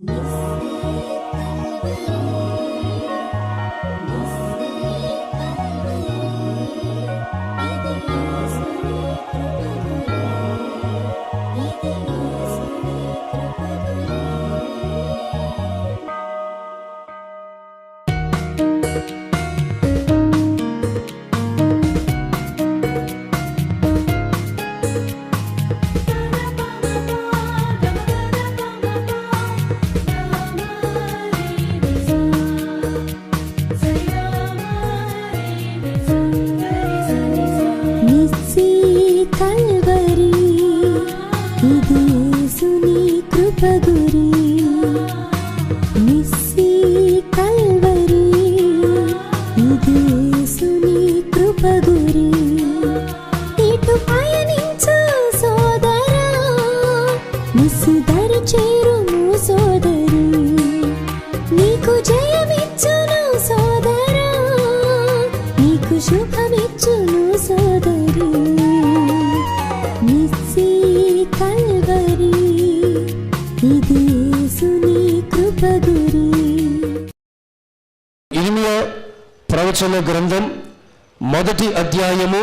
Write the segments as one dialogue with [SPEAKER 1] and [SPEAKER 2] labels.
[SPEAKER 1] Miss యేసుని కృపగురి ఇటు
[SPEAKER 2] అధ్యాయము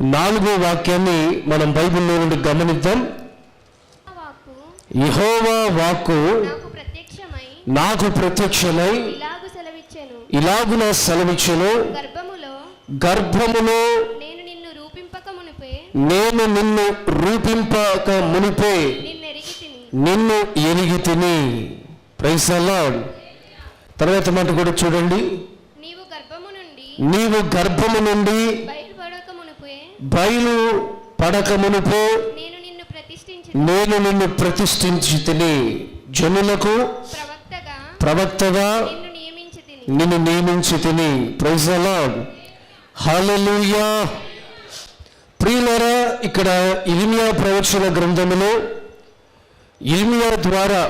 [SPEAKER 2] నాలుగో వాక్యాన్ని మనం బైబిల్లో నుండి గమనిద్దాం. యెహోవా వాక్కు
[SPEAKER 3] నాకు ప్రత్యక్షమై
[SPEAKER 2] ఇలాగున సెలవిచ్చును.
[SPEAKER 3] గర్భములో నేను నిన్ను రూపింపక మునిపే.
[SPEAKER 2] నేను నిన్ను ఎరిగి తిని ప్రైసల్లా తర్వాత మాట కూడా చూడండి.
[SPEAKER 3] నీవు గర్భము నుండి
[SPEAKER 2] బయలు పడక మునుపు
[SPEAKER 3] నేను నిన్ను ప్రతిష్ఠించి
[SPEAKER 2] తిని జనులకు
[SPEAKER 3] ప్రవక్తగా నిన్ను నియమించి తిని
[SPEAKER 2] ప్రైజలా హాలూయా ప్రియులరా ఇక్కడ ఇర్మియా ప్రవచన గ్రంథములో ఇర్మియా ద్వారా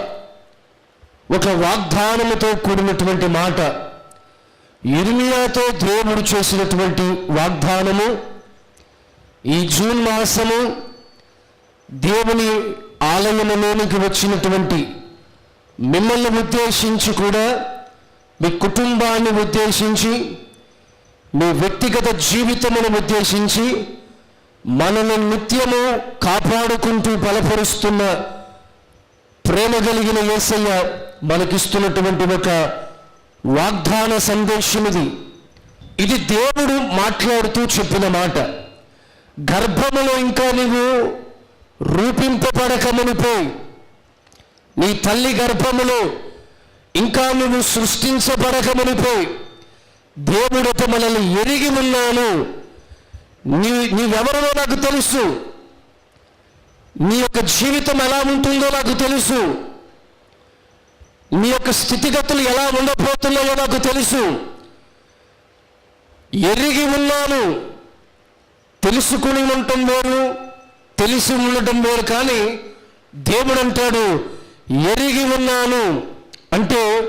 [SPEAKER 2] ఒక వాగ్దానముతో కూడినటువంటి మాట ఇర్మియాతో దేవుడు చేసినటువంటి వాగ్దానము ఈ జూన్ మాసము దేవుని ఆలయములోనికి వచ్చినటువంటి మిమ్మల్ని ఉద్దేశించి కూడా మీ కుటుంబాన్ని ఉద్దేశించి మీ వ్యక్తిగత జీవితమును ఉద్దేశించి మనల్ని నిత్యము కాపాడుకుంటూ బలపరుస్తున్న ప్రేమ కలిగిన యేసయ్య మనకిస్తున్నటువంటి ఒక వాగ్దాన సందేశం ఇది ఇది దేవుడు మాట్లాడుతూ చెప్పిన మాట. గర్భములో ఇంకా నీవు రూపింపబడకమునిపోయి నీ తల్లి గర్భములో ఇంకా నువ్వు సృష్టించబడక మునిపోయి మనల్ని ఎరిగి ఉన్నాను నీ నీవెవరో నాకు తెలుసు. నీ యొక్క జీవితం ఎలా ఉంటుందో నాకు తెలుసు. మీ యొక్క స్థితిగతులు ఎలా ఉండబోతున్నాయో నాకు తెలుసు. ఎరిగి ఉన్నాను. తెలుసుకుని ఉండటం వేరు తెలిసి ఉండటం వేరు కానీ దేవుడు అంటాడు ఎరిగి ఉన్నాను. అంటే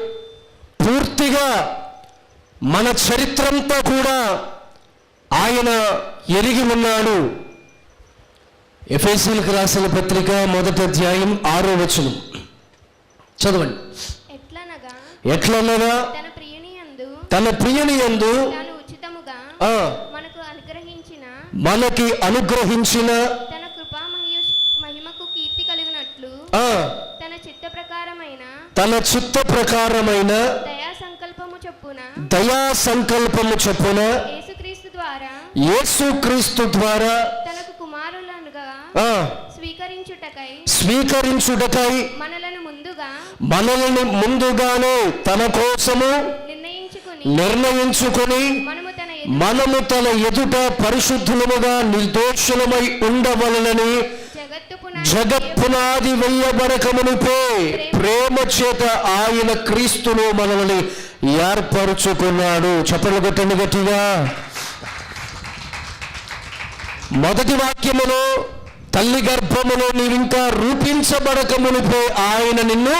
[SPEAKER 2] పూర్తిగా మన చరిత్రంతో కూడా ఆయన ఎరిగి ఉన్నాడు. ఎఫ్ఎస్సీలకు రాసిన పత్రిక మొదటి అధ్యాయం ఆరో వచనం. చదవండి.
[SPEAKER 3] ఎట్లనగా తన ప్రియుని
[SPEAKER 2] ఆ,
[SPEAKER 3] మనకు అనుగ్రహించిన
[SPEAKER 2] మనకి అనుగ్రహించిన
[SPEAKER 3] తన కృపా మహిమకు కీర్తి కలిగినట్లు
[SPEAKER 2] ఆ,
[SPEAKER 3] తన చిత్త ప్రకారమైన
[SPEAKER 2] తన చిత్త ప్రకారమైన
[SPEAKER 3] దయా సంకల్పము చొప్పున
[SPEAKER 2] దయా సంకల్పము చొప్పున
[SPEAKER 3] యేసుక్రీస్తు ద్వారా
[SPEAKER 2] యేసుక్రీస్తు ద్వారా
[SPEAKER 3] తనకు కుమారులనుగా
[SPEAKER 2] ఆ,
[SPEAKER 3] స్వీకరించుటకై
[SPEAKER 2] స్వీకరించుటకై
[SPEAKER 3] మనలను ముందుగా
[SPEAKER 2] మనల్ని ముందుగానే తన కోసము
[SPEAKER 3] నిర్ణయించుకుని మనము తన ఎదుట
[SPEAKER 2] పరిశుద్ధులముగా నిర్దోషులమై ఉండవలనని
[SPEAKER 3] జగత్తు
[SPEAKER 2] జగత్ పునాది వెయ్యబడకమునిపే ప్రేమ చేత ఆయన క్రీస్తును మనల్ని ఏర్పరుచుకున్నాడు. చెప్పలు కొట్టండి గట్టిగా. మొదటి వాక్యములో తల్లి గర్భములో నీవింకా రూపించబడక మునిపే ఆయన నిన్ను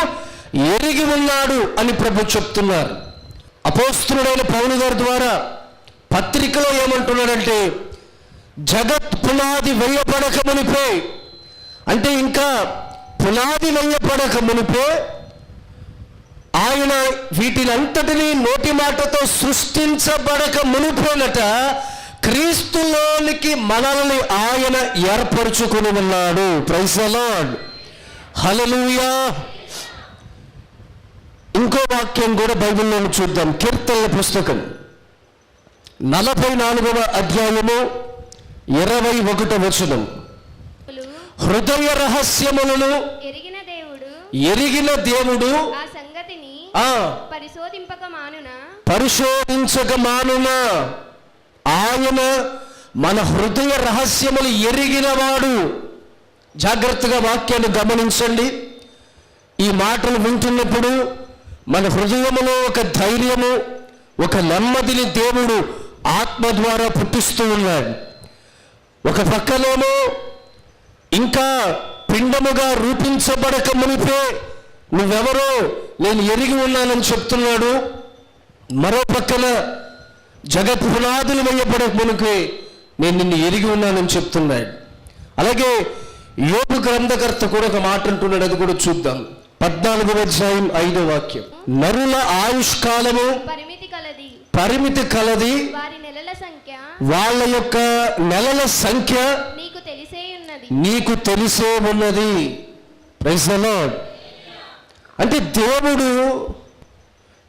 [SPEAKER 2] ఎరిగి ఉన్నాడు అని ప్రభు చెప్తున్నారు. అపోస్తుడైన పౌలు గారి ద్వారా పత్రికలో ఏమంటున్నాడంటే జగత్ పునాది వెయ్యబడక మునిపే అంటే ఇంకా పునాది వెయ్యబడక మునిపే ఆయన వీటినంతటినీ నోటి మాటతో సృష్టించబడక మునిపోనట క్రీస్తులోనికి మనల్ని ఆయన ఏర్పరచుకుని ఉన్నాడు. ప్రైసలాడ్ హలలుయా ఇంకో వాక్యం కూడా బైబిల్లో చూద్దాం. కీర్తనల పుస్తకం. నలభై నాలుగవ అధ్యాయము ఇరవై ఒకటో వచనం. హృదయ రహస్యములను
[SPEAKER 3] ఎరిగిన దేవుడు
[SPEAKER 2] ఎరిగిన దేవుడు
[SPEAKER 3] ఆ సంగతిని
[SPEAKER 2] ఆ
[SPEAKER 3] పరిశోధింపక మానున?
[SPEAKER 2] పరిశోధించక మానున? ఆయన మన హృదయ రహస్యములు ఎరిగినవాడు. జాగ్రత్తగా వాక్యాన్ని గమనించండి. ఈ మాటలు వింటున్నప్పుడు మన హృదయములో ఒక ధైర్యము ఒక నెమ్మదిని దేవుడు ఆత్మ ద్వారా పుట్టిస్తూ ఉన్నాడు. ఒక పక్కనేమో ఇంకా పిండముగా రూపించబడక మునిపే నువ్వెవరో నేను ఎరిగి ఉన్నానని చెప్తున్నాడు. మరో పక్కన జగత్ పునాదులు వేయబడక మునిపే నేను నిన్ను ఎరిగి ఉన్నానని చెప్తున్నాడు. అలాగే యోగు గ్రంథకర్త కూడా ఒక మాట అంటున్నాడు అది కూడా చూద్దాం. పద్నాలుగవ అధ్యాయం ఐదో వాక్యం. నరుల ఆయుష్కాలము
[SPEAKER 3] పరిమితి కలది.
[SPEAKER 2] పరిమితి కలది.
[SPEAKER 3] వారి నెలల సంఖ్య
[SPEAKER 2] వాళ్ళ యొక్క నెలల సంఖ్య
[SPEAKER 3] నీకు తెలిసే ఉన్నది.
[SPEAKER 2] ప్రైజ్. అంటే దేవుడు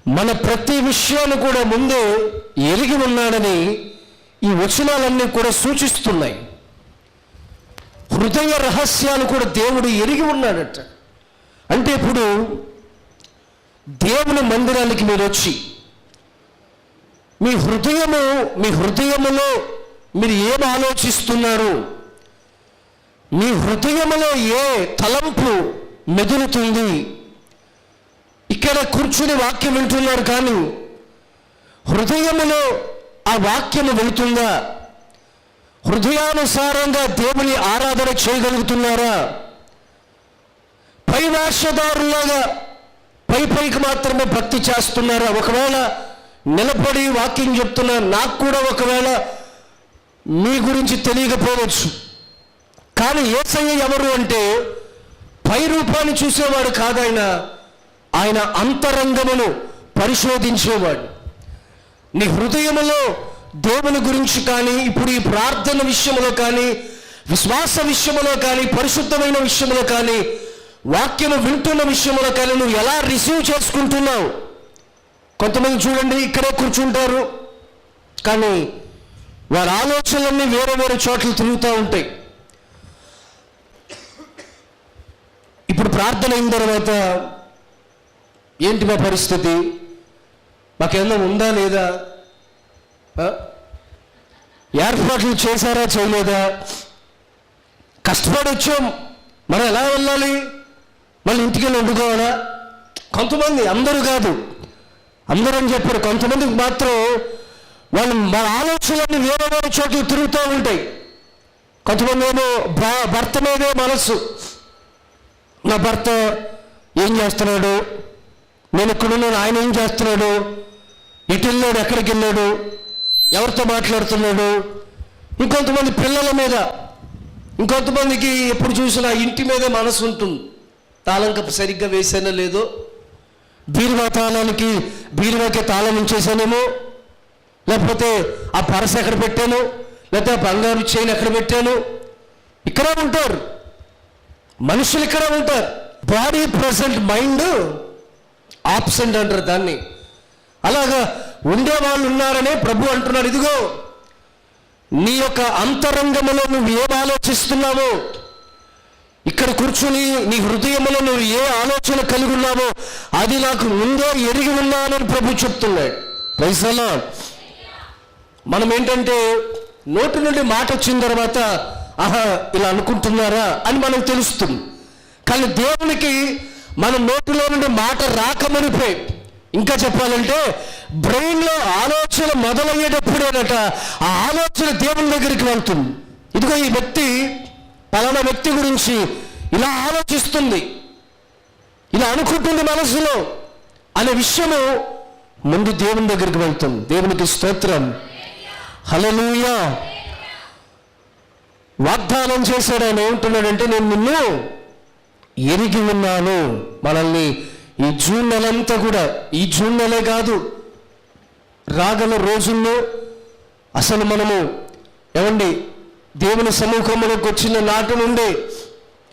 [SPEAKER 2] మన ప్రతి విషయాన్ని కూడా ముందే ఎరిగి ఉన్నాడని ఈ వచనాలన్నీ కూడా సూచిస్తున్నాయి. హృదయ రహస్యాలు కూడా దేవుడు ఎరిగి ఉన్నాడట. అంటే ఇప్పుడు దేవుని మందిరానికి మీరు వచ్చి మీ హృదయము మీ హృదయములో మీరు ఏం ఆలోచిస్తున్నారు? మీ హృదయములో ఏ తలంపు మెదులుతుంది? ఇక్కడ కూర్చుని వాక్యం వింటున్నారు కానీ హృదయములో ఆ వాక్యము వెళుతుందా? హృదయానుసారంగా దేవుని ఆరాధన చేయగలుగుతున్నారా? పై వేషధారులాగా పై పైకి మాత్రమే భక్తి చేస్తున్నారా? ఒకవేళ నిలబడి వాక్యం చెప్తున్నా నాకు కూడా ఒకవేళ మీ గురించి తెలియకపోవచ్చు. కానీ ఏసయ్య ఎవరు అంటే పై రూపాన్ని చూసేవాడు కాదాయన ఆయన అంతరంగమును పరిశోధించేవాడు. నీ హృదయములో దేవుని గురించి కానీ ఇప్పుడు ఈ ప్రార్థన విషయంలో కానీ విశ్వాస విషయంలో కానీ పరిశుద్ధమైన విషయంలో కానీ వాక్యము వింటున్న విషయంలో కానీ నువ్వు ఎలా రిసీవ్ చేసుకుంటున్నావు? కొంతమంది చూడండి ఇక్కడే కూర్చుంటారు. కానీ వారి ఆలోచనలన్నీ వేరే వేరే చోట్ల తిరుగుతూ ఉంటాయి. ఇప్పుడు ప్రార్థన అయిన తర్వాత ఏంటి మా పరిస్థితి? మాకేమన్నా ఉందా లేదా? ఏర్పాట్లు చేశారా చేయలేదా? కష్టపడి వచ్చాం. మనం ఎలా వెళ్ళాలి? మళ్ళీ ఇంటికి వెళ్ళి వండుకోవాలా? కొంతమంది అందరూ కాదు. అందరూ అని చెప్పారు. కొంతమందికి మాత్రం వాళ్ళు మన ఆలోచనలన్నీ వేరే వేరే చోట్ల తిరుగుతూ ఉంటాయి. కొంతమంది ఏమో భర్త మీదే మనస్సు. నా భర్త ఏం చేస్తున్నాడు? నేను ఇక్కడున్నాను ఆయన ఏం చేస్తున్నాడు? ఎటు వెళ్ళాడు ఎక్కడికి వెళ్ళాడు? ఎవరితో మాట్లాడుతున్నాడు? ఇంకొంతమంది పిల్లల మీద ఇంకొంతమందికి ఎప్పుడు చూసినా ఇంటి మీదే మనసు ఉంటుంది. తాళం సరిగ్గా వేసానో లేదో? బీరువా తాళానికి బీరువాకి తాళం ఉంచేసానేమో లేకపోతే ఆ పరస ఎక్కడ పెట్టాను? లేకపోతే ఆ బంగారు చైన్ ఎక్కడ పెట్టాను? ఇక్కడే ఉంటారు. మనుషులు ఇక్కడ ఉంటారు. బాడీ ప్రజెంట్ మైండ్ ఆబ్సెంట్ అంటారు దాన్ని. అలాగా ఉండే వాళ్ళు ఉన్నారనే ప్రభు అంటున్నాడు ఇదిగో నీ యొక్క అంతరంగములో నువ్వు ఏం ఆలోచిస్తున్నావో ఇక్కడ కూర్చుని నీ హృదయంలో నువ్వు ఏ ఆలోచన కలిగి ఉన్నావో అది నాకు ముందే ఎరిగి ఉన్నానని ప్రభు చెప్తున్నాడు. పైసలా మనం ఏంటంటే నోటి నుండి మాట వచ్చిన తర్వాత ఆహా ఇలా అనుకుంటున్నారా? అని మనకు తెలుస్తుంది. కానీ దేవునికి మన నోటిలో నుండి మాట రాకమనిపోయి ఇంకా చెప్పాలంటే బ్రెయిన్లో ఆలోచన మొదలయ్యేటప్పుడేనట ఆ ఆలోచన దేవుని దగ్గరికి వెళ్తుంది. ఇదిగో ఈ వ్యక్తి పలానా వ్యక్తి గురించి ఇలా ఆలోచిస్తుంది. ఇలా అనుకుంటుంది మనసులో అనే విషయము ముందు దేవుని దగ్గరికి వెళ్తుంది. దేవునికి స్తోత్రం. హల్లెలూయా. వాగ్దానం చేశాడు ఆయన ఏమంటున్నాడంటే నేను నిన్ను ఎరిగి ఉన్నాను మనల్ని. ఈ జూన్ నెలంతా కూడా ఈ జూన్ నెలే కాదు రాగల రోజుల్లో అసలు మనము ఏమండి దేవుని సమూహంలోకి వచ్చిన నాటి నుండే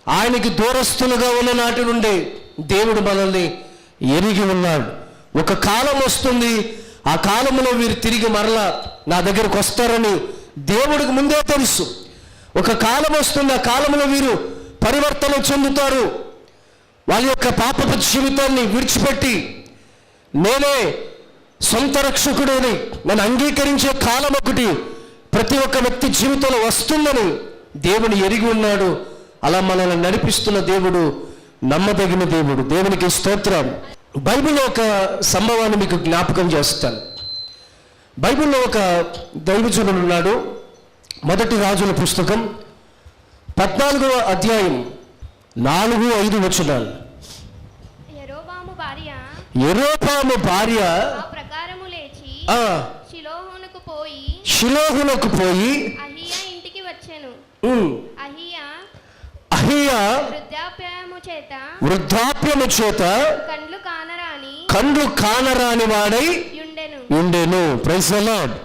[SPEAKER 2] ఆయనకి దూరస్తులుగా ఉన్న నాటి నుండే దేవుడు మనల్ని ఎరిగి ఉన్నాడు. ఒక కాలం వస్తుంది ఆ కాలంలో వీరు తిరిగి మరలా నా దగ్గరకు వస్తారని దేవుడికి ముందే తెలుసు. ఒక కాలం వస్తుంది ఆ కాలంలో వీరు పరివర్తన చెందుతారు. వాళ్ళ యొక్క పాపపు జీవితాన్ని విడిచిపెట్టి నేనే సొంత రక్షకుడని నేను అంగీకరించే కాలం ఒకటి ప్రతి ఒక్క వ్యక్తి జీవితంలో వస్తుందని దేవుని ఎరిగి ఉన్నాడు. అలా మనల్ని నడిపిస్తున్న దేవుడు నమ్మదగిన దేవుడు. దేవునికి స్తోత్రం. బైబిల్లో ఒక సంభవాన్ని మీకు జ్ఞాపకం చేస్తాను. బైబిల్లో ఒక దైవజనుడు ఉన్నాడు. మొదటి రాజుల పుస్తకం. పద్నాలుగవ అధ్యాయం నాలుగు ఐదు వచనాలు. ఎరోపాము భార్య
[SPEAKER 3] ఆ ప్రకారము లేచి
[SPEAKER 2] ఆ
[SPEAKER 3] షిలోహునకు పోయి అహియా ఇంటికి వచ్చెను.
[SPEAKER 2] ఉమ్,
[SPEAKER 3] అహియా
[SPEAKER 2] అహియా
[SPEAKER 3] వృద్ధాప్యము చేత
[SPEAKER 2] వృద్ధాప్యము చేత
[SPEAKER 3] కండ్లు కానరాని
[SPEAKER 2] కండ్లు కానరాని వాడై ఉండేను లార్డ్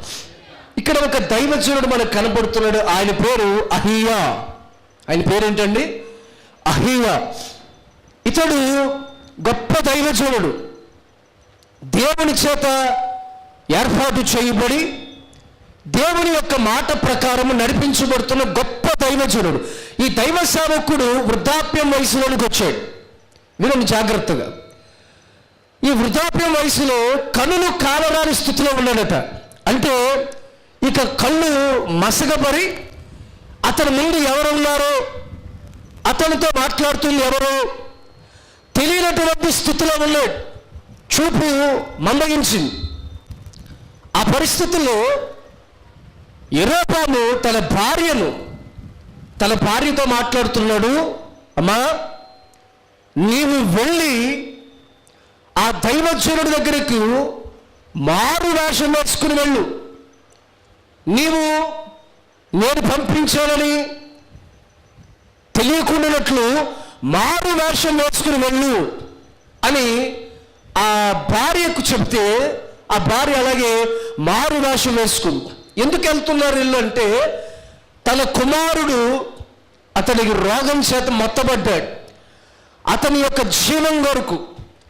[SPEAKER 2] ఇక్కడ ఒక దైవజనుడు మనకు కనపడుతున్నాడు ఆయన పేరు అహియా. ఆయన పేరేంటండి? అహీయ ఇతడు గొప్ప దైవజనుడు. దేవుని చేత ఏర్పాటు చేయబడి దేవుని యొక్క మాట ప్రకారం నడిపించబడుతున్న గొప్ప దైవజనుడు. ఈ దైవ సేవకుడు వృద్ధాప్యం వయసులోనికి వచ్చాడు. వినండి జాగ్రత్తగా. ఈ వృద్ధాప్యం వయసులో కనులు కావరాని స్థితిలో ఉన్నాడట. అంటే ఇక కళ్ళు మసగబడి అతని ముందు ఎవరు ఉన్నారో అతనితో మాట్లాడుతుంది ఎవరు? తెలియనటువంటి స్థితిలో ఉన్నాడు చూపు మందగించింది. ఆ పరిస్థితుల్లో ఎరోపాము తన భార్యను తన భార్యతో మాట్లాడుతున్నాడు అమ్మా నీవు వెళ్ళి ఆ దైవజనుడి దగ్గరకు మారు వేషం వేసుకుని వెళ్ళు. నీవు నేను పంపించానని తెలియకుండానట్లు మారు వేషం వేసుకుని వెళ్ళు అని ఆ భార్యకు చెప్తే ఆ భార్య అలాగే మారు వేషం వేసుకుంది. ఎందుకు వెళ్తున్నారు ఇల్లు అంటే తన కుమారుడు అతనికి రోగం చేత మొత్తబడ్డాడు. అతని యొక్క జీవం కొరకు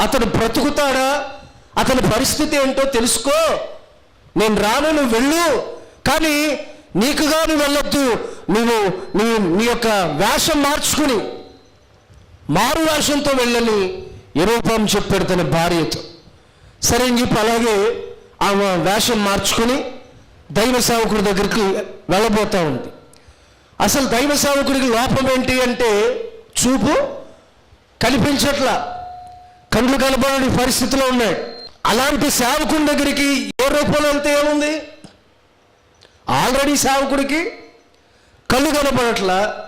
[SPEAKER 2] అతను బ్రతుకుతాడా? అతని పరిస్థితి ఏంటో తెలుసుకో. నేను రాను నువ్వు వెళ్ళు. కానీ నీకుగా నువ్వు వెళ్ళొద్దు. నువ్వు నీ నీ యొక్క వేషం మార్చుకుని మారు వేషంతో వెళ్ళని ఎరూపం చెప్పాడు తన భార్యతో. సరే అని చెప్పి అలాగే ఆమె వేషం మార్చుకుని దైవ సేవకుడి దగ్గరికి వెళ్ళబోతా ఉంది. అసలు దైవ సేవకుడికి లోపం ఏంటి అంటే చూపు కనిపించట్లా. కళ్ళు కనబడని పరిస్థితిలో ఉన్నాయి. అలాంటి సేవకుడి దగ్గరికి ఏ రూపంలో వెళ్తే ఏముంది? ఆల్రెడీ సేవకుడికి కళ్ళు కనపడట్లా.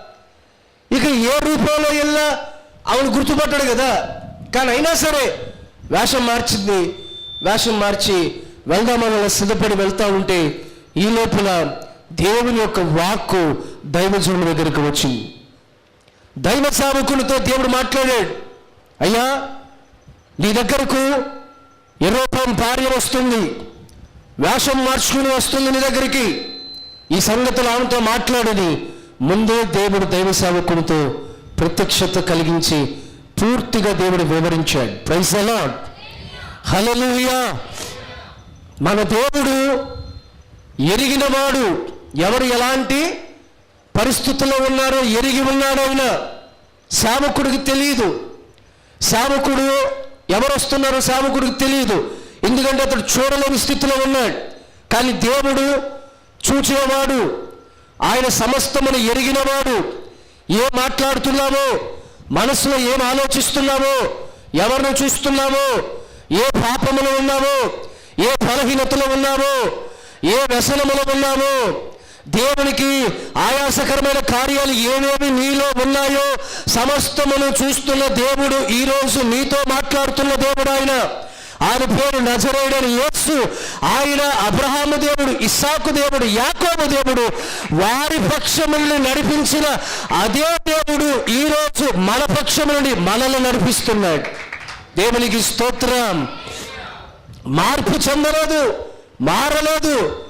[SPEAKER 2] ఇక ఏ రూపంలో వెళ్ళా ఆవిడ గుర్తుపట్టాడు కదా. కానీ అయినా సరే వేషం మార్చింది. వేషం మార్చి వెళ్దామని సిద్ధపడి వెళ్తా ఉంటే ఈ లోపల దేవుని యొక్క వాక్కు దైవజనుల దగ్గరికి వచ్చింది. దైవ సేవకులతో దేవుడు మాట్లాడాడు. అయ్యా నీ దగ్గరకు ఎరోపం భార్య వస్తుంది. వేషం మార్చుకుని వస్తుంది నీ దగ్గరికి. ఈ సంగతులు ఆమెతో మాట్లాడని ముందే దేవుడు దైవ సేవకుడితో ప్రత్యక్షత కలిగించి పూర్తిగా దేవుడు వివరించాడు. ప్రైజ్ అలాడ్ హలలుయా మన దేవుడు ఎరిగినవాడు ఎవరు? ఎలాంటి పరిస్థితుల్లో ఉన్నారో? ఎరిగి ఉన్నాడు ఆయన. సేవకుడికి తెలియదు సేవకుడు ఎవరు వస్తున్నారో సేవకుడికి తెలియదు ఎందుకంటే అతడు చూడలేని స్థితిలో ఉన్నాడు. కానీ దేవుడు చూచినవాడు ఆయన సమస్తమును ఎరిగినవాడు. ఏం మాట్లాడుతున్నామో మనసులో ఏం ఆలోచిస్తున్నామో ఎవరిని చూస్తున్నామో ఏ పాపములో ఉన్నామో ఏ బలహీనతలో ఉన్నామో ఏ వ్యసనములో ఉన్నామో దేవునికి ఆయాసకరమైన కార్యాలు ఏమేమి నీలో ఉన్నాయో సమస్తమును చూస్తున్న దేవుడు ఈరోజు నీతో మాట్లాడుతున్న దేవుడు ఆయన. ఆయన పేరు నజరేయుడని యేసు ఆయన అబ్రహాము దేవుడు ఇస్సాకు దేవుడు యాకోబు దేవుడు వారి పక్షములను నడిపించిన అదే దేవుడు ఈరోజు మన పక్షము నుండి మనల్ని నడిపిస్తున్నాడు. దేవునికి స్తోత్రం. మార్పు చెందలేదు మారలేదు.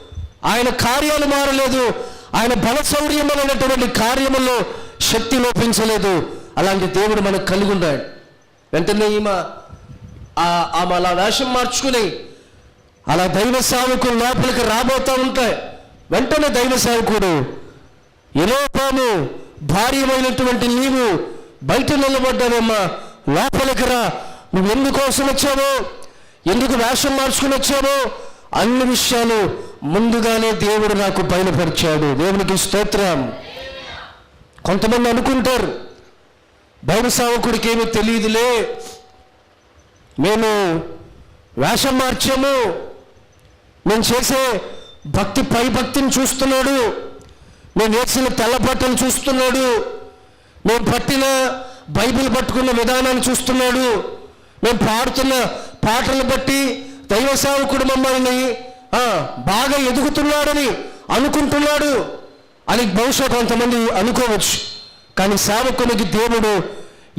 [SPEAKER 2] ఆయన కార్యాలు మారలేదు. ఆయన బల శౌర్యమైనటువంటి కార్యములో శక్తి లోపించలేదు. అలాంటి దేవుడు మనకు కలిగి ఉన్నాడు వెంటనే ఈమె ఆమె అలా వేషం మార్చుకుని అలా దైవ సేవకులు లోపలికి రాబోతూ ఉంటాయి. వెంటనే దైవ సేవకుడు ఎలోపాము భార్యమైనటువంటి నీవు బయట నిలబడ్డావమ్మా లోపలికి రా. నువ్వు ఎందుకోసం వచ్చావో ఎందుకు వేషం మార్చుకుని వచ్చావో అన్ని విషయాలు ముందుగానే దేవుడు నాకు బయలుపరిచాడు. దేవునికి స్తోత్రం. కొంతమంది అనుకుంటారు దైవ సేవకుడికి ఏమీ తెలియదులే. మేము వేషం మార్చాము. మేము చేసే భక్తి పై భక్తిని చూస్తున్నాడు. మేము వేసిన తెల్ల బట్టలు చూస్తున్నాడు. మేము పట్టిన బైబిల్ పట్టుకున్న విధానాన్ని చూస్తున్నాడు. మేము పాడుతున్న పాటలు బట్టి దైవ సేవకుడు మమ్మల్ని బాగా ఎదుగుతున్నాడని అనుకుంటున్నాడు అని బహుశా కొంతమంది అనుకోవచ్చు. కానీ సేవకునికి దేవుడు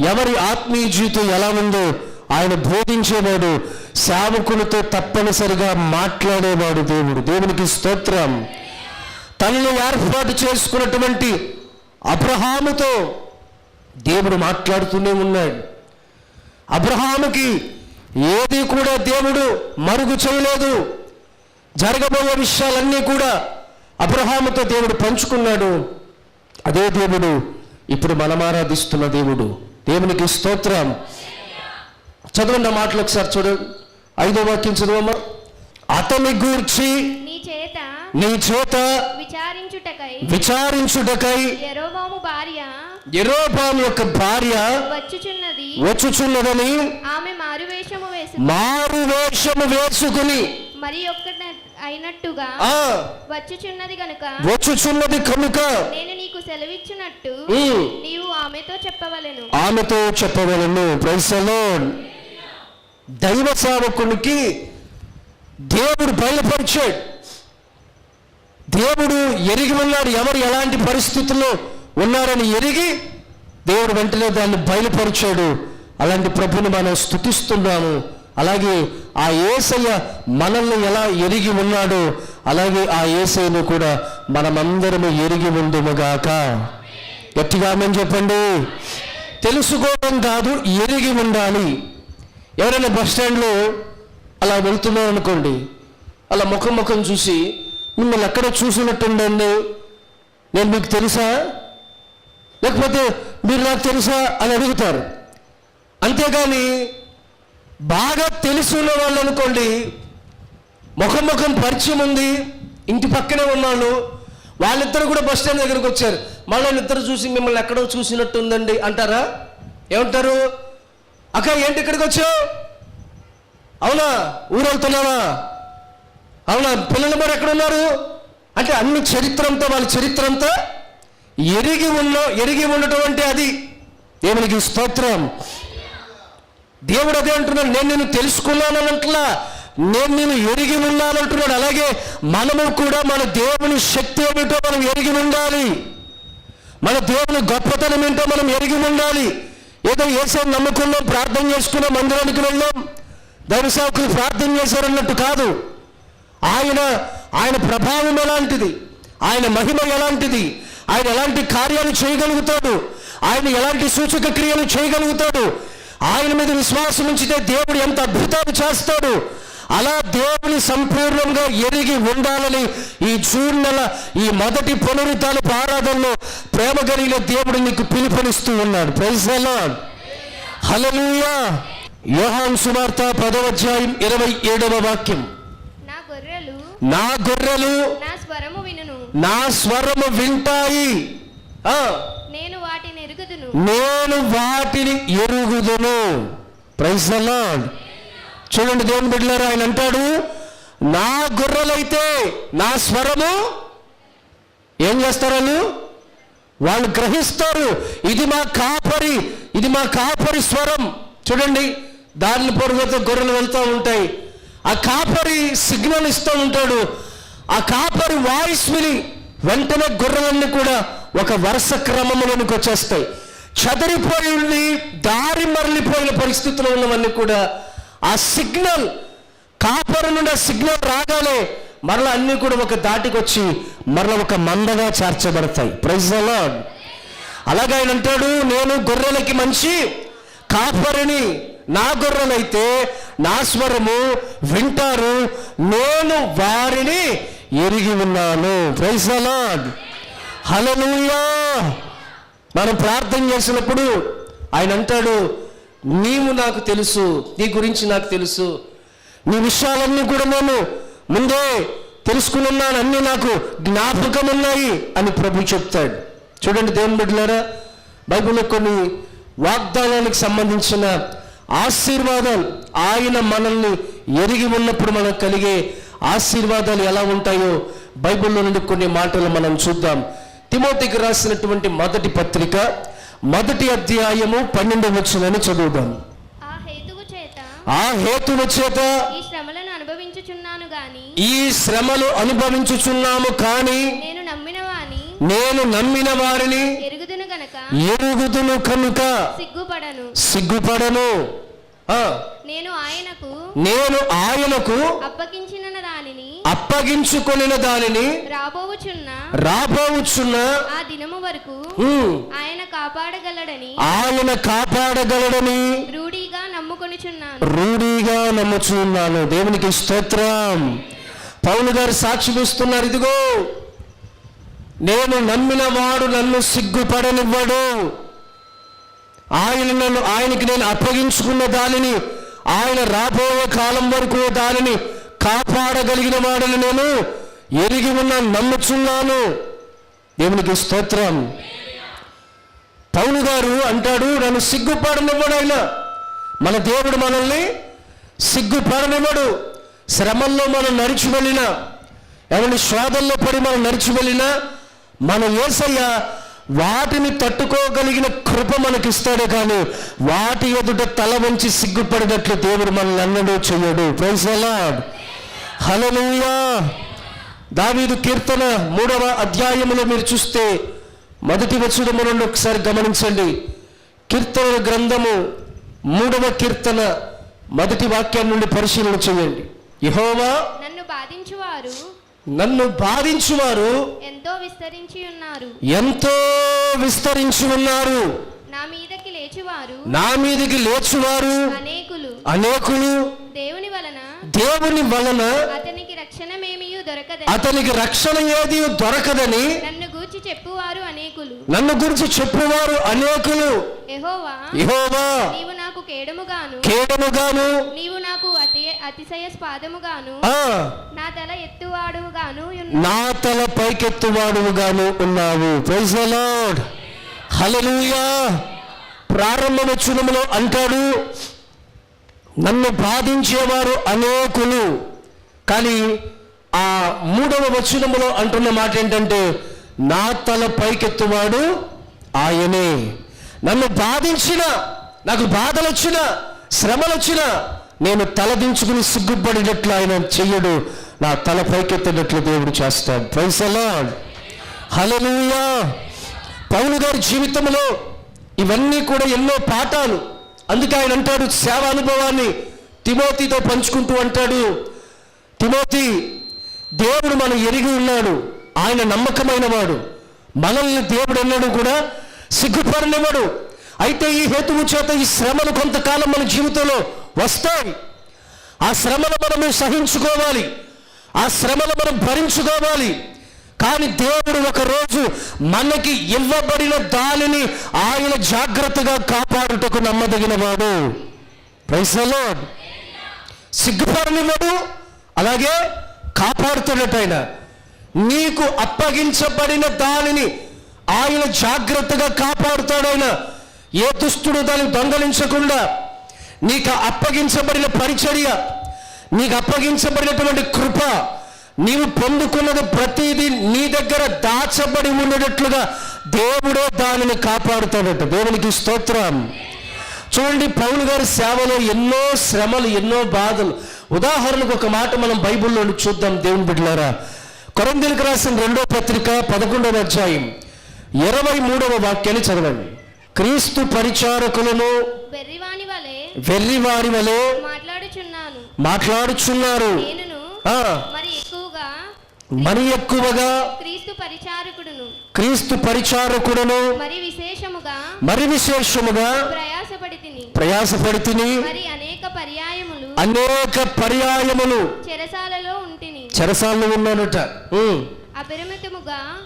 [SPEAKER 2] ఎవరి ఆత్మీయ జీవితం ఎలా ఉందో ఆయన బోధించేవాడు సేవకులతో తప్పనిసరిగా మాట్లాడేవాడు దేవుడు. దేవునికి స్తోత్రం. తనను ఏర్పాటు చేసుకున్నటువంటి అబ్రహాముతో దేవుడు మాట్లాడుతూనే ఉన్నాడు. అబ్రహాముకి ఏది కూడా దేవుడు మరుగు చేయలేదు. జరగబోయే విషయాలన్నీ కూడా అబ్రహాముతో దేవుడు పంచుకున్నాడు. అదే దేవుడు ఇప్పుడు మనం ఆరాధిస్తున్న దేవుడు. దేవునికి స్తోత్రం. చదవండి మాటలు ఒకసారి చూడండి. ఐదో వాక్యం చదవమ్మా. అతని గూర్చి
[SPEAKER 3] నీ చేత
[SPEAKER 2] నీ చేత
[SPEAKER 3] విచారించుటకై
[SPEAKER 2] విచారించుటకై
[SPEAKER 3] యెరోబాము భార్య
[SPEAKER 2] ఎరోబాం యొక్క భార్య
[SPEAKER 3] వచ్చుచున్నది.
[SPEAKER 2] వచ్చుచున్నదని
[SPEAKER 3] ఆమె మారువేషము వేసి
[SPEAKER 2] మారు వేషము వేసుకుని
[SPEAKER 3] మరి అయినట్టుగా వచ్చుచున్నది గనుక
[SPEAKER 2] వచ్చుచున్నది కనుక
[SPEAKER 3] నేను నీకు సెలవిచ్చినట్టు నీవు ఆమెతో చెప్పవలెను.
[SPEAKER 2] ఆమెతో చెప్పవలను. ప్రైసలో దైవ సేవకునికి దేవుడు బయలుపరిచాడు. దేవుడు ఎరిగి ఉన్నాడు. ఎవరు ఎలాంటి పరిస్థితుల్లో ఉన్నారని ఎరిగి దేవుడు వెంటనే దాన్ని బయలుపరిచాడు. అలాంటి ప్రభుని మనం స్థుతిస్తున్నాము. అలాగే ఆ ఏసయ్య మనల్ని ఎలా ఎరిగి ఉన్నాడో అలాగే ఆ ఏసయ్యను కూడా మనమందరము ఎరిగి ఉందుముగాక గట్టిగా చెప్పండి. తెలుసుకోవడం కాదు ఎరిగి ఉండాలి. ఎవరైనా బస్ స్టాండ్లో అలా వెళ్తున్నాం అనుకోండి అలా ముఖం ముఖం చూసి మిమ్మల్ని ఎక్కడ చూసినట్టుండండి. నేను మీకు తెలుసా? లేకపోతే మీరు నాకు తెలుసా అని అడుగుతారు. అంతేగాని బాగా తెలుసున్న వాళ్ళు అనుకోండి ముఖం ముఖం పరిచయం ఉంది ఇంటి పక్కనే ఉన్నాను వాళ్ళిద్దరు కూడా బస్ స్టాండ్ దగ్గరకు వచ్చారు. మళ్ళీ ఇద్దరు చూసి మిమ్మల్ని ఎక్కడో చూసినట్టుందండి అంటారా? ఏమంటారు? అక్క ఏంటి ఇక్కడికి వచ్చావు? అవునా? ఊరెళ్తున్నావా? అవునా? పిల్లలు మరి ఎక్కడ ఉన్నారు అంటే అన్ని చరిత్రంతో వాళ్ళ చరిత్రంతో ఎరిగి ఉన్న ఎరిగి ఉండటం అంటే అది. దేవునికి స్తోత్రం. దేవుడు అదే అంటున్నాడు నేను నేను తెలుసుకున్నాను అన్నట్లా నేను నేను ఎరిగి ఉన్నాను అంటున్నాడు. అలాగే మనము కూడా మన దేవుని శక్తి ఏమిటో మనం ఎరిగి ఉండాలి. మన దేవుని గొప్పతనం ఏంటో మనం ఎరిగి ఉండాలి. ఏదో ఏసే నమ్ముకున్నాం ప్రార్థన చేసుకున్నాం మందిరానికి వెళ్ళాం. దైవ సేవకులు ప్రార్థన చేశారన్నట్టు కాదు. ఆయన ఆయన ప్రభావం ఎలాంటిది? ఆయన మహిమ ఎలాంటిది? ఆయన ఎలాంటి కార్యాలు చేయగలుగుతాడు? ఆయన ఎలాంటి సూచక క్రియలు చేయగలుగుతాడు? ఆయన మీద విశ్వాసం ఉంచితే దేవుడు ఎంత అద్భుతాలు చేస్తాడు? అలా దేవుని సంపూర్ణంగా ఎరిగి ఉండాలని ఈ జూన్ నెల ఈ మొదటి పునరుద్ధాన ఆరాధనలో ప్రేమ కలిగిన దేవుడు నీకు పిలుపునిస్తూ ఉన్నాడు. ప్రైజ్ హలలుయా యోహాన్ సువార్త పదవ అధ్యాయం ఇరవై ఏడవ వాక్యం.
[SPEAKER 3] నా గొర్రెలు
[SPEAKER 2] నా గొర్రెలు
[SPEAKER 3] నా స్వరము
[SPEAKER 2] వింటాయి. ఆ,
[SPEAKER 3] నేను వాటిని ఎరుగుదును.
[SPEAKER 2] నేను వాటిని ఎరుగుదును. ప్రైజ్ చూడండి దేవుని బిడ్డలారు ఆయన అంటాడు నా గుర్రలైతే నా స్వరము ఏం చేస్తారు వాళ్ళు? వాళ్ళు గ్రహిస్తారు ఇది మా కాపరి ఇది మా కాపరి స్వరం. చూడండి దారిని పొరుగుతో గొర్రెలు వెళ్తూ ఉంటాయి. ఆ కాపరి సిగ్నల్ ఇస్తూ ఉంటాడు. ఆ కాపరి వాయిస్ విని వెంటనే గొర్రెలన్నీ కూడా ఒక వరుస క్రమంలోనికి వచ్చేస్తాయి. చదరిపోయి ఉండి దారి మరలిపోయిన పరిస్థితిలో ఉన్నవన్నీ కూడా ఆ సిగ్నల్ కాపర్ నుండి ఆ సిగ్నల్ రాగానే మరల అన్నీ కూడా ఒక దాటికి వచ్చి ఒక మందగా చేర్చబడతాయి. ప్రైజ్ అలాగే ఆయన అంటాడు నేను గొర్రెలకి మంచి కాపరిని నా గొర్రెలైతే నా స్వరము వింటారు నేను వారిని ఎరిగి ఉన్నాను. ప్రైజ్ లార్డ్ హల్లెలూయా మనం ప్రార్థన చేసినప్పుడు ఆయన అంటాడు నీవు నాకు తెలుసు నీ గురించి నాకు తెలుసు. నీ విషయాలన్నీ కూడా నేను ముందే తెలుసుకుని ఉన్నాను అన్నీ నాకు జ్ఞాపకం ఉన్నాయి అని ప్రభు చెప్తాడు. చూడండి దేవుని బిడ్డలారా బైబిల్లో కొన్ని వాగ్దానానికి సంబంధించిన ఆశీర్వాదాలు ఆయన మనల్ని ఎరిగి ఉన్నప్పుడు మనకు కలిగే ఆశీర్వాదాలు ఎలా ఉంటాయో బైబిల్లో నుండి కొన్ని మాటలు మనం చూద్దాం. తిమోతికి రాసినటువంటి మొదటి పత్రిక మొదటి అధ్యాయము పన్నెండు వచ్చినని చదువుదాం.
[SPEAKER 3] ఆ హేతువు చేత
[SPEAKER 2] ఆ హేతువు చేత
[SPEAKER 3] ఈ శ్రమలను అనుభవించుచున్నాను గాని
[SPEAKER 2] ఈ శ్రమలు అనుభవించుచున్నాము కానీ
[SPEAKER 3] నేను నమ్మిన వాని
[SPEAKER 2] నేను నమ్మిన వారిని
[SPEAKER 3] ఎరుగుదును గనక
[SPEAKER 2] ఎరుగుదును కనుక
[SPEAKER 3] సిగ్గుపడను.
[SPEAKER 2] సిగ్గుపడను. ఆ,
[SPEAKER 3] నేను ఆయనకు
[SPEAKER 2] నేను ఆయనకు
[SPEAKER 3] అప్పగించిన
[SPEAKER 2] అప్పగించుకొనిన దానిని
[SPEAKER 3] రాబోవుచున్న
[SPEAKER 2] రాబోచున్న
[SPEAKER 3] ఆ దినము వరకు ఆయన కాపాడగలడని
[SPEAKER 2] ఆయన కాపాడగలడని
[SPEAKER 3] రూఢిగా నమ్ముకొనిచున్నాను.
[SPEAKER 2] రూఢిగా నమ్ముచున్నాను. దేవునికి స్తోత్రం. పౌలు గారు సాక్షిస్తున్నారు ఇదిగో. నేను నమ్మిన వాడు నన్ను సిగ్గుపడనివ్వడు. ఆయన నన్ను ఆయనకి నేను అప్పగించుకున్న దానిని ఆయన రాబోయే కాలం వరకు దానిని కాపాడగలిగిన వాడని నేను ఎరిగి ఉన్న నమ్ముచున్నాను. దేవునికి స్తోత్రం. పౌలు గారు అంటాడు నన్ను సిగ్గుపడనివ్వడు ఆయన. మన దేవుడు మనల్ని సిగ్గుపడనివ్వడు. శ్రమల్లో మనం నడిచి వెళ్ళినా ఏమన్నా శోధంలో పడి మనం నడిచి వెళ్ళినా మన ఏసయ్య వాటిని తట్టుకోగలిగిన కృప మనకిస్తాడే కానీ వాటి ఎదుట తల వంచి సిగ్గుపడినట్లు దేవుడు మనల్ని అన్నడూ చెయ్యడు. ప్రైజ్ అలాడ్ హల్లెలూయా. దావీదు కీర్తన మూడవ అధ్యాయములో మీరు చూస్తే మొదటి వచ్చుడము నుండి ఒకసారి గమనించండి. కీర్తన గ్రంథము మూడవ కీర్తన మొదటి వాక్యం నుండి పరిశీలన చేయండి. యెహోవా
[SPEAKER 3] నన్ను బాధించువారు.
[SPEAKER 2] నన్ను బాధించువారు.
[SPEAKER 3] ఎంతో విస్తరించి ఉన్నారు.
[SPEAKER 2] ఎంతో విస్తరించి ఉన్నారు.
[SPEAKER 3] నా మీదకి లేచువారు.
[SPEAKER 2] నా మీదికి లేచువారు.
[SPEAKER 3] అనేకులు.
[SPEAKER 2] అనేకులు.
[SPEAKER 3] దేవుని వలన.
[SPEAKER 2] దేవుని వలన.
[SPEAKER 3] అతనికి రక్షణమేమియు దొరకదని.
[SPEAKER 2] అతనికి రక్షణ ఏది దొరకదని.
[SPEAKER 3] నన్ను గూర్చి చెప్పువారు అనేకులు.
[SPEAKER 2] నన్ను గురించి చెప్పువారు అనేకులు.
[SPEAKER 3] యెహోవా
[SPEAKER 2] యెహోవా.
[SPEAKER 3] నీవు నాకు కేడముగాను.
[SPEAKER 2] కేడముగాను.
[SPEAKER 3] నీవు నాకు అతి అతిశయ స్పాదముగాను
[SPEAKER 2] ఆ.
[SPEAKER 3] నా తల ఎత్తువాడుగాను.
[SPEAKER 2] నా తల పైకెత్తువాడుగాను ఉన్నావు. ప్రైజ్ లార్డ్ హలనూయా ప్రారంభ వచనములో అంటాడు నన్ను బాధించేవారు అనేకులు. కానీ ఆ మూడవ వచనములో అంటున్న మాట ఏంటంటే నా తల పైకెత్తువాడు ఆయనే. నన్ను బాధించిన నాకు బాధలు వచ్చిన శ్రమలు వచ్చిన నేను తలదించుకుని సిగ్గుపడినట్లు ఆయన చెయ్యడు. నా తల పైకెత్తినట్లు దేవుడు చేస్తాడు. ప్రైజ్ అలాడ్ పౌలు గారి జీవితంలో ఇవన్నీ కూడా ఎన్నో పాఠాలు. అందుకే ఆయన అంటాడు సేవ అనుభవాన్ని తిమోతితో పంచుకుంటూ అంటాడు తిమోతి దేవుడు మనం ఎరిగి ఉన్నాడు. ఆయన నమ్మకమైన వాడు మనల్ని దేవుడు అన్నాడు కూడా సిగ్గుపడనివాడు అయితే ఈ హేతువు చేత ఈ శ్రమలు కొంతకాలం మన జీవితంలో వస్తాయి. ఆ శ్రమను మనము సహించుకోవాలి. ఆ శ్రమను మనం భరించుకోవాలి. కానీ దేవుడు ఒకరోజు మనకి ఇవ్వబడిన దానిని ఆయన జాగ్రత్తగా కాపాడుటకు నమ్మదగిన వాడు. ప్రైసలో సిగ్గుపడనివ్వడు అలాగే కాపాడుతున్నట్టయిన నీకు అప్పగించబడిన దానిని ఆయన జాగ్రత్తగా కాపాడుతాడైనా ఏ దుష్టుడు దాన్ని దొంగలించకుండా నీకు అప్పగించబడిన పరిచర్య నీకు అప్పగించబడినటువంటి కృప నీవు పొందుకున్నది ప్రతిదీ నీ దగ్గర దాచబడి ఉండేటట్లుగా దేవుడే దానిని కాపాడుతాడట. దేవునికి స్తోత్రం. చూడండి పౌలు గారి సేవలో ఎన్నో శ్రమలు ఎన్నో బాధలు. ఉదాహరణకు ఒక మాట మనం బైబిల్లో చూద్దాం దేవుని బిడ్డలారా. కొరందీలకు రాసిన రెండో పత్రిక పదకొండవ అధ్యాయం ఇరవై మూడవ వాక్యాన్ని చదవండి. క్రీస్తు పరిచారకులను వెర్రివారి వలె మాట్లాడుచున్నారు
[SPEAKER 3] నేనును
[SPEAKER 2] ఆ,
[SPEAKER 3] మరి ఎక్కువగా
[SPEAKER 2] మరి ఎక్కువగా
[SPEAKER 3] క్రీస్తు పరిచారకుడును.
[SPEAKER 2] క్రీస్తు పరిచారకుడును.
[SPEAKER 3] మరి విశేషముగా
[SPEAKER 2] మరి విశేషముగా
[SPEAKER 3] ప్రయాసపడి తిని
[SPEAKER 2] ప్రయాసపడి తిని
[SPEAKER 3] మరి అనేక పర్యాయములు
[SPEAKER 2] అనేక పర్యాయములు
[SPEAKER 3] చెరసాలలో ఉంటిని.
[SPEAKER 2] చెరసాల్లో ఉన్నానట.
[SPEAKER 3] అపరిమితముగా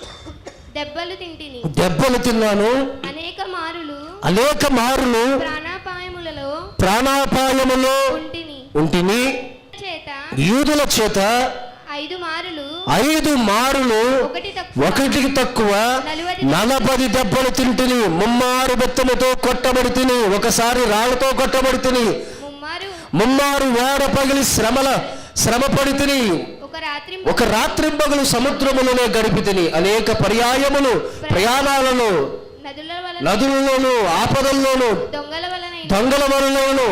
[SPEAKER 3] దెబ్బలు తింటిని.
[SPEAKER 2] దెబ్బలు తిన్నాను.
[SPEAKER 3] అనేక మారులు
[SPEAKER 2] అనేక మారులు
[SPEAKER 3] ప్రాణాపాయములలో
[SPEAKER 2] ప్రాణాపాయములో
[SPEAKER 3] ఉంటిని.
[SPEAKER 2] ఉంటిని.
[SPEAKER 3] చేత
[SPEAKER 2] యూదుల చేత
[SPEAKER 3] ఐదు మారులు.
[SPEAKER 2] ఐదు మారులు
[SPEAKER 3] ఒకటి తక్కువ.
[SPEAKER 2] ఒకటికి తక్కువ నలభై దెబ్బలు తింటిని ముమ్మారు బెత్తముతో కొట్టబడి తిని ఒకసారి రాళ్ళతో కొట్టబడి తిని
[SPEAKER 3] ముమ్మారు.
[SPEAKER 2] వేడ పగిలి శ్రమల శ్రమ పడి తిని
[SPEAKER 3] ఒక రాత్రి
[SPEAKER 2] ఒక రాత్రింబగలు సముద్రములోనే గడిపి తిని అనేక పర్యాయములు ప్రయాణాలను
[SPEAKER 3] నదుల వలన
[SPEAKER 2] నదులలోను ఆపదల్లోను
[SPEAKER 3] దొంగల వలన
[SPEAKER 2] దొంగల వలనను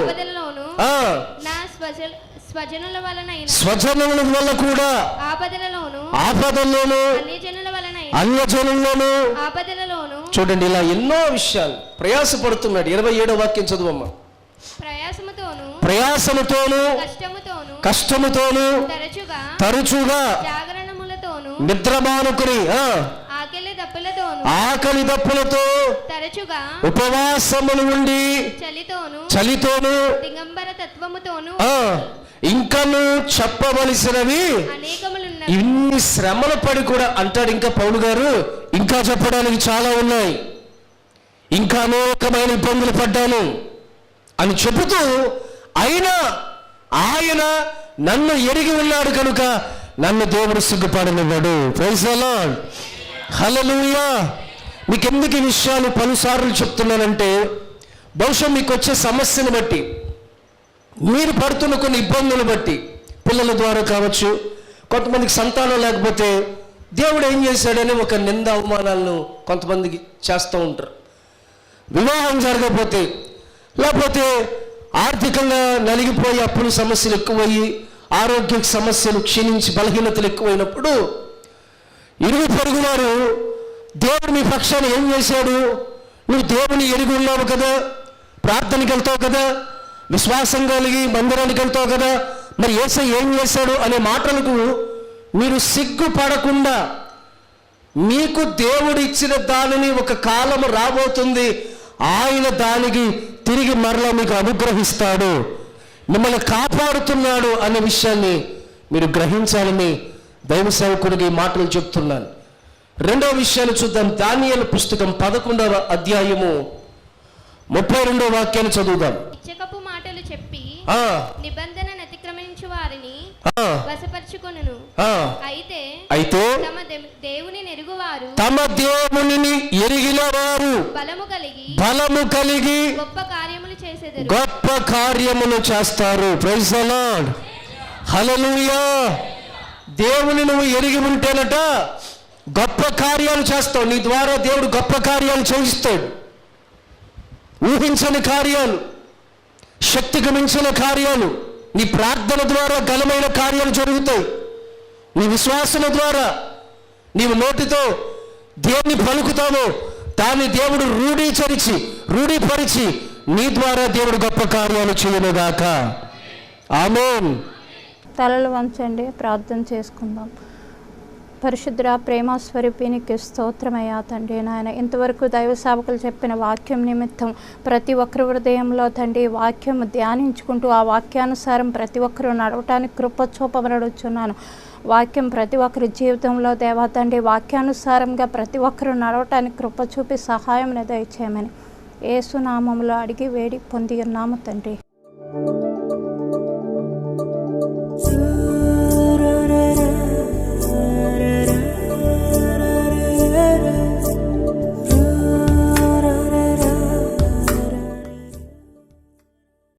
[SPEAKER 3] స్వజనుల వలన
[SPEAKER 2] స్వజనుల వల్ల కూడా
[SPEAKER 3] ఆపదలలోను
[SPEAKER 2] ఆపదల్లోను
[SPEAKER 3] అన్ని జనుల వలన
[SPEAKER 2] అన్యజనుల్లోను.
[SPEAKER 3] ఆపదలలోను
[SPEAKER 2] చూడండి ఇలా ఎన్నో విషయాలు ప్రయాసపడుతున్నాడు. ఇరవై ఏడో వాక్యం చదువమ్మ.
[SPEAKER 3] ప్రయాసముతోను
[SPEAKER 2] ప్రయాసముతోను
[SPEAKER 3] కష్టముతోను
[SPEAKER 2] కష్టముతోను
[SPEAKER 3] తరచుగా
[SPEAKER 2] తరచుగా
[SPEAKER 3] జాగరణములతోను
[SPEAKER 2] నిద్రమానుకుని ఆ,
[SPEAKER 3] ఆకలి
[SPEAKER 2] దప్పులతో
[SPEAKER 3] తరచుగా
[SPEAKER 2] ఉపవాసములు ఉండి
[SPEAKER 3] చలితోను
[SPEAKER 2] చలితోను
[SPEAKER 3] దిగంబర తత్వముతోను
[SPEAKER 2] ఇంకను చెప్పవలసినవి ఇన్ని శ్రమలు పడి కూడా అంటాడు ఇంకా పౌలు గారు. ఇంకా చెప్పడానికి చాలా ఉన్నాయి. ఇంకా అనేకమైన ఇబ్బందులు పడ్డాను అని చెబుతూ అయినా ఆయన నన్ను ఎరిగి ఉన్నాడు కనుక నన్ను దేవుడు సిగ్గుపడనివ్వడు. హలలుయా మీకు ఎందుకు ఈ విషయాలు పలుసార్లు చెప్తున్నానంటే బహుశా మీకు వచ్చే సమస్యను బట్టి మీరు పడుతున్న కొన్ని ఇబ్బందులు బట్టి పిల్లల ద్వారా కావచ్చు కొంతమందికి సంతానం లేకపోతే దేవుడు ఏం చేశాడని ఒక నింద అవమానాలను కొంతమందికి చేస్తూ ఉంటారు. వివాహం జరగకపోతే లేకపోతే ఆర్థికంగా నలిగిపోయి అప్పుల సమస్యలు ఎక్కువయ్యి ఆరోగ్య సమస్యలు క్షీణించి బలహీనతలు ఎక్కువైనప్పుడు ఇరుగు పొరుగు వారు పక్షాన్ని ఏం చేశాడు? నువ్వు దేవుని ఎరిగి ఉన్నావు కదా ప్రార్థనకి వెళ్తావు కదా విశ్వాసం కలిగి మందిరానికి వెళ్తావు కదా మరి ఏసై ఏం చేశాడు అనే మాటలకు మీరు సిగ్గుపడకుండా మీకు దేవుడు ఇచ్చిన దానిని ఒక కాలం రాబోతుంది ఆయన దానికి తిరిగి మరలా మీకు అనుగ్రహిస్తాడు. మిమ్మల్ని కాపాడుతున్నాడు అనే విషయాన్ని మీరు గ్రహించాలని దైవ సేవకుడికి ఈ మాటలు చెప్తున్నాను. రెండవ విషయాన్ని చూద్దాం. దానియల పుస్తకం పదకొండవ అధ్యాయము ముప్పై రెండవ వాక్యాన్ని చదువుదాం.
[SPEAKER 3] ఇచ్చకపు మాటలు చెప్పి
[SPEAKER 2] ఆ,
[SPEAKER 3] నిబంధన అతిక్రమించు వారిని వశపరుచుకొనును.
[SPEAKER 2] ఆ.
[SPEAKER 3] అయితే
[SPEAKER 2] అయితే
[SPEAKER 3] తమ దేవుని నెరుగువారు
[SPEAKER 2] తమ దేవునిని ఎరిగిన వారు
[SPEAKER 3] బలము కలిగి
[SPEAKER 2] బలము కలిగి
[SPEAKER 3] గొప్ప కార్యములు చేసేదరు.
[SPEAKER 2] గొప్ప కార్యములు చేస్తారు. ప్రైజ్ హలలుయా దేవుని నువ్వు ఎరిగి ఉంటేనట గొప్ప కార్యాలు చేస్తావు. నీ ద్వారా దేవుడు గొప్ప కార్యాలు చేయిస్తాడు. ఊహించని కార్యాలు శక్తికి మించిన కార్యాలు నీ ప్రార్థన ద్వారా గలమైన కార్యాలు జరుగుతాయి. నీ విశ్వాసన ద్వారా నీవు నోటితో దేన్ని పలుకుతావో దాన్ని దేవుడు రూఢీచరిచి రూఢీపరిచి నీ ద్వారా దేవుడు గొప్ప కార్యాలు చేయనుగాక. ఆమెన్.
[SPEAKER 4] తలలు వంచండి ప్రార్థన చేసుకుందాం. పరిశుద్ర ప్రేమ స్వరూపినికి స్తోత్రమయ్యా తండ్రి నాయన. ఇంతవరకు దైవ సేవకులు చెప్పిన వాక్యం నిమిత్తం ప్రతి ఒక్కరి హృదయంలో తండ్రి వాక్యం ధ్యానించుకుంటూ ఆ వాక్యానుసారం ప్రతి ఒక్కరూ నడవటానికి కృప చూపబడుచున్నాను వాక్యం ప్రతి ఒక్కరి జీవితంలో దేవా తండ్రి వాక్యానుసారంగా ప్రతి ఒక్కరూ నడవటానికి కృప చూపి సహాయం దయచేయమని. ఏసునామంలో అడిగి వేడి పొంది ఉన్నాము తండ్రి.